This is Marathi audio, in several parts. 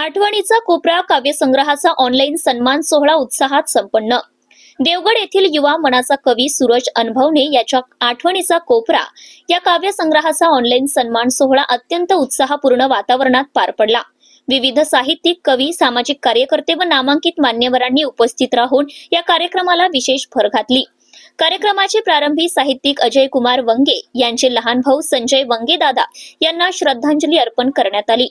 आठवणीचा कोपरा काव्यसंग्रहाचा ऑनलाईन सन्मान सोहळा उत्साहात संपन्न. देवगड येथील युवा मनाचा कवी सूरज अनुभवने याच्या आठवणीचा कोपरा या काव्यसंग्रहाचा ऑनलाईन सन्मान सोहळा अत्यंत उत्साहपूर्ण वातावरणात पार पडला. विविध साहित्यिक कवी सामाजिक कार्यकर्ते व नामांकित मान्यवरांनी उपस्थित राहून या कार्यक्रमाला विशेष भर घातली. कार्यक्रमाचे प्रारंभी साहित्यिक अजय कुमार वंगे यांचे लहान भाऊ संजय वंगे दादा यांना श्रद्धांजली अर्पण करण्यात आली.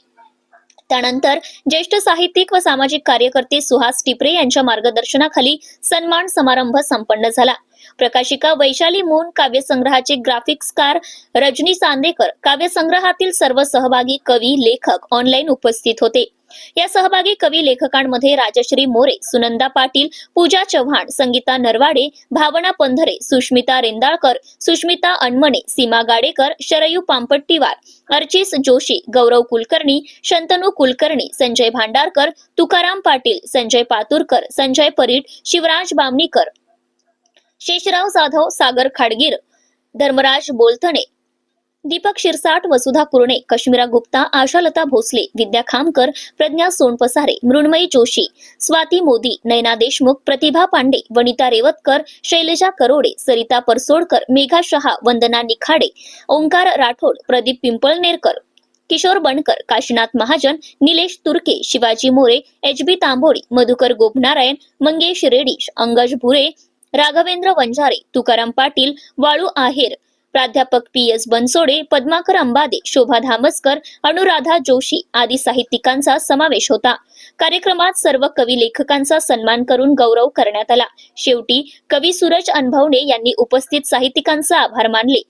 त्यानंतर ज्येष्ठ साहित्यिक व सामाजिक कार्यकर्ते सुहास टिपरे यांच्या मार्गदर्शनाखाली सन्मान समारंभ संपन्न झाला. प्रकाशिका वैशाली मून काव्यसंग्रहाचे ग्राफिक्सकार रजनी चांदेकर काव्यसंग्रहातील सर्व सहभागी कवी लेखक ऑनलाईन उपस्थित होते. या सहभागी कवी लेखकांमध्ये राजश्री मोरे सुनंदा पाटील पूजा चव्हाण संगीता नरवाडे भावना पंधरे सुष्मिता रेंदाळकर सुष्मिता अनमणे सीमा गाडेकर शरयू पांपट्टीवार अर्चिस जोशी गौरव कुलकर्णी शंतनू कुलकर्णी संजय भांडारकर तुकाराम पाटील संजय पातुरकर संजय परीट शिवराज बामणीकर शेषराव जाधव सागर खाडगीर धर्मराज बोलथणे दीपक शिरसाट वसुधा कुरणे कश्मीरा गुप्ता आशालता भोसले विद्या खामकर प्रज्ञा सोनपसारे मृण्मयी जोशी स्वाती मोदी नयना देशमुख प्रतिभा पांडे वनिता रेवतकर शैलजा करोडे सरिता परसोडकर मेघा शहा वंदना निखाडे ओंकार राठोड प्रदीप पिंपळनेरकर किशोर बनकर काशीनाथ महाजन निलेश तुर्के शिवाजी मोरे एच बी तांबोळी मधुकर गोपनारायण मंगेश रेडीश अंगज भुरे राघवेंद्र वंजारे तुकाराम पाटील वाळू आहेर प्राध्यापक पी एस बनसोडे पद्माकर अंबादे शोभा धामस्कर अनुराधा जोशी आदी साहित्यिकांचा समावेश होता. कार्यक्रमात सर्व कवी लेखकांचा सन्मान करून गौरव करण्यात आला. शेवटी कवी सूरज अनभवणे यांनी उपस्थित साहित्यिकांचा आभार मानले.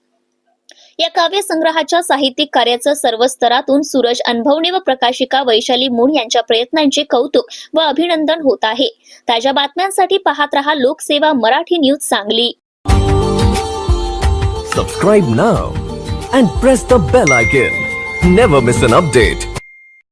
या काव्य संग्रहाच्या साहित्यिक कार्याचं सर्व स्तरातून सूरज अनभवणे व प्रकाशिका वैशाली मूळ यांच्या प्रयत्नांचे कौतुक व अभिनंदन होत आहे. ताज्या बातम्यांसाठी पाहत रहा Lokseva Marathi news Sangli. Subscribe now and press the bell icon never miss an update